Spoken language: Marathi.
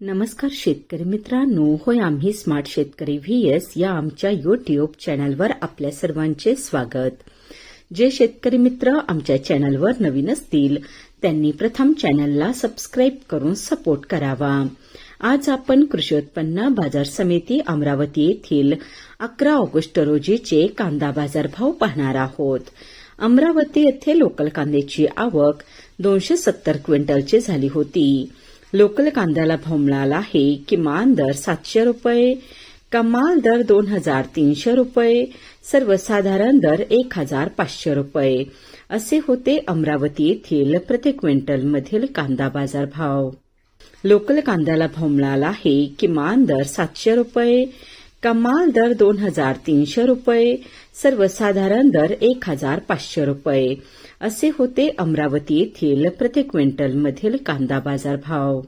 नमस्कार शेतकरी मित्रांनो होय आम्ही स्मार्ट शेतकरी व्ही एस या आमच्या युट्यूब चॅनलवर आपल्या सर्वांचे स्वागत. जे शेतकरी मित्र आमच्या चॅनलवर नवीन असतील त्यांनी प्रथम चॅनलला सबस्क्राईब करून सपोर्ट करावा. आज आपण कृषी उत्पन्न बाजार समिती अमरावती येथील अकरा ऑगस्ट रोजीचे कांदा बाजार भाव पाहणार आहोत. अमरावती येथे लोकल कांद्याची आवक दोनशे सत्तर क्विंटलची झाली होती. लोकल कांद्याला भाव मिळाला आहे. किमान दर सातशे रुपये कमाल दर दोन हजार तीनशे रुपये सर्वसाधारण दर एक हजार पाचशे रुपये. असे होते अमरावती येथील प्रति क्विंटलमधील कांदा बाजार भाव. लोकल कांद्याला भाव मिळाला आहे. किमान दर सातशे रुपये कमाल दर दोन हजार तीनशे रुपये सर्वसाधारण दर एक हजार पाचशे रुपये. असे होते अमरावती येथील प्रति क्विंटलमधील कांदा बाजार भाव